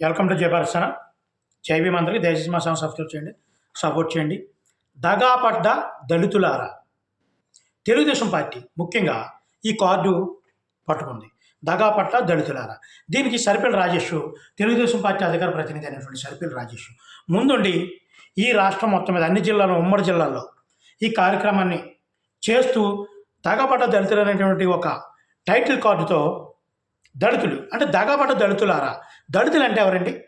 Welcome to జయపరసన Jai Bhim మంత్రికి దయచేసి మా సబ్స్క్రైబ్ చేయండి సపోర్ట్ చేయండి. దగాపడ్డ దళితులారా తెలుగుదేశం పార్టీ ముఖ్యంగా ఈ కార్డు పట్టుకుంది. దగాపట్ల దళితులారా. దీనికి సరిపిల్ రాజేష్ తెలుగుదేశం పార్టీ అధికార ప్రతినిధి అయినటువంటి సరిపిల్ రాజేష్ ముందుండి ఈ రాష్ట్రం మొత్తం మీద అన్ని జిల్లాలో ఉమ్మడి జిల్లాల్లో ఈ కార్యక్రమాన్ని చేస్తూ దగాపట్ల దళితులు అనేటువంటి ఒక టైటిల్ కార్డుతో దళితులు. అంటే దగాబడ్డ దళితులారా? దళితులు అంటే ఎవరండి?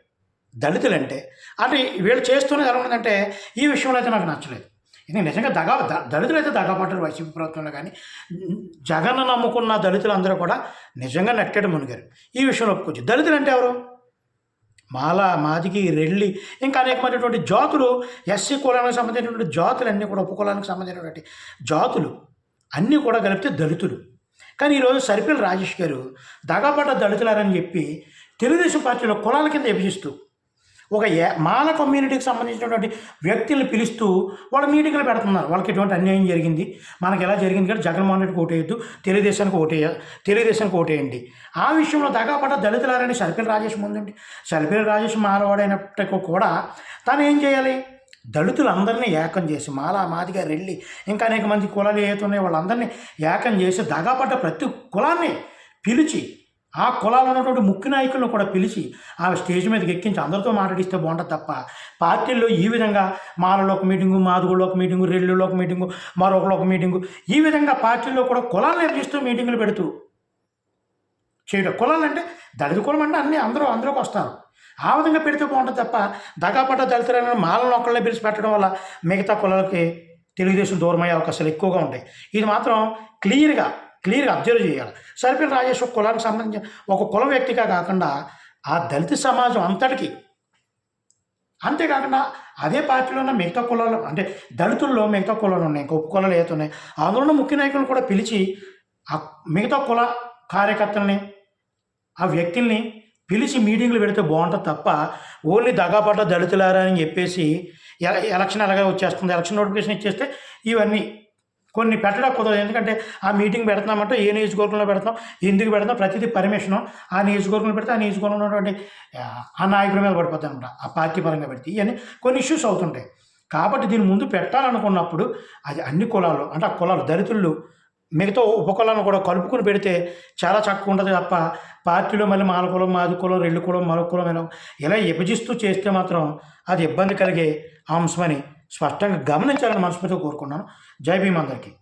దళితులు అంటే అంటే వీళ్ళు చేస్తున్నది ఎలా ఉందంటే ఈ విషయంలో అయితే నాకు నచ్చలేదు. ఇది నిజంగా దగా దళితులు అయితే దగాపడ్డారు వైసీపీ ప్రభుత్వంలో కానీ జగన్ నమ్ముకున్న దళితులు అందరూ కూడా నిజంగా నెట్టడం మునిగారు. ఈ విషయంలో ఒప్పుకోవచ్చు? దళితులు అంటే ఎవరు? మాల మాదికి రెల్లి ఇంకా అనేకమైనటువంటి జాతులు ఎస్సీ కులానికి సంబంధించినటువంటి జాతులు అన్నీ కూడా ఉపకులానికి సంబంధించినటువంటి జాతులు అన్నీ కూడా కలిపితే దళితులు. కానీ ఈరోజు సరిపల్లి రాజేష్ గారు దగాబడ్డ దళితులారని చెప్పి తెలుగుదేశం పార్టీలో కులాల కింద విభజిస్తూ ఒక ఏ- మాల కమ్యూనిటీకి సంబంధించినటువంటి వ్యక్తులను పిలుస్తూ వాళ్ళ మీటింగ్లు పెడుతున్నారు. వాళ్ళకి ఎటువంటి అన్యాయం జరిగింది. మనకి ఎలా జరిగింది కానీ జగన్మోహన్ రెడ్డికి ఓటేయద్దు. తెలుగుదేశానికి ఓటేయ తెలుగుదేశానికి ఓటేయండి. ఆ విషయంలో దగాపడ్డ దళితులారని సరిపల్లి రాజేష్ ముందండి. సరిపల్లి రాజేష్ మానవాడైనప్పటికీ కూడా తను ఏం చేయాలి? దళితులందరినీ ఏకం చేసి మాలా మాదిగా రెల్లి ఇంకా అనేక మంది కులాలు ఏతున్నాయి వాళ్ళందరినీ ఏకం చేసి దగాపడ్డ ప్రతి కులాన్ని పిలిచి ఆ కులాలు ఉన్నటువంటి ముఖ్య నాయకులను కూడా పిలిచి ఆ స్టేజ్ మీదకి ఎక్కించి అందరితో మాట్లాడిస్తే బాగుంటుంది తప్ప పార్టీల్లో ఈ విధంగా మాలలో ఒక మీటింగు మాదుగులో ఒక మీటింగు రెల్లులో ఒక మీటింగు మరొకలో ఒక మీటింగు ఈ విధంగా పార్టీల్లో కూడా కులాలు నిర్వహిస్తూ మీటింగులు పెడుతూ చేయడం. కులాలు అంటే దళిత కులం అంటే అన్నీ అందరూ అందరికి వస్తారు. ఆ విధంగా పెడితే బాగుంటుంది తప్ప దగాపడ్డ దళితులైన మాలను ఒకళ్ళే పిలిచి పెట్టడం వల్ల మిగతా కులాలకి తెలుగుదేశం దూరం అయ్యే అవకాశాలు ఎక్కువగా ఉంటాయి. ఇది మాత్రం క్లియర్గా క్లియర్గా అబ్జర్వ్ చేయాలి. సరిపల్లి రాజేశ్వర కులానికి సంబంధించిన ఒక కుల వ్యక్తిగా కాకుండా ఆ దళిత సమాజం అంతటికి అంతేకాకుండా అదే పార్టీలో ఉన్న మిగతా కులాలు అంటే దళితుల్లో మిగతా కులాలు ఉన్నాయి గొప్ప కులాలు ఏవైతే ఉన్నాయి అందులో ఉన్న ముఖ్య నాయకులను కూడా పిలిచి ఆ మిగతా కుల కార్యకర్తల్ని ఆ వ్యక్తుల్ని పిలిచి మీటింగ్లు పెడితే బాగుంటుంది తప్ప ఓన్లీ దగాపడ్డ దళితులారా అని చెప్పేసి ఎల- ఎలక్షన్ ఎలాగ వచ్చేస్తుంది? ఎలక్షన్ నోటిఫికేషన్ ఇచ్చేస్తే ఇవన్నీ కొన్ని పెట్టడం కుదరదు. ఎందుకంటే ఆ మీటింగ్ పెడుతున్నామంటే ఏ నియోజకవర్గంలో పెడతాం ఎందుకు పెడతాం ప్రతిదీ పర్మిషను. ఆ నియోజకవర్గంలో పెడితే ఆ నియోజకవర్గంలో ఉన్నటువంటి ఆ, ఆ నాయకుల మీద పడిపోతాయి అనమాట ఆ పార్టీ పరంగా పెడితే ఇవన్నీ కొన్ని ఇష్యూస్ అవుతుంటాయి. కాబట్టి దీని ముందు పెట్టాలనుకున్నప్పుడు అది అన్ని కులాలు అంటే ఆ కులాలు దళితులు మిగతా ఉపకులాలను కూడా కలుపుకుని పెడితే చాలా చక్కగా ఉంటుంది తప్ప పార్టీలో మళ్ళీ మాల కులం మాది కులం రెళ్ళు కులం మరొక కులం ఇలా ఇలా విభజిస్తూ చేస్తే మాత్రం అది ఇబ్బంది కలిగే అంశమని స్పష్టంగా గమనించాలని మనస్ఫూర్తిగా కోరుకున్నాను జై భీమ్ అందరికీ.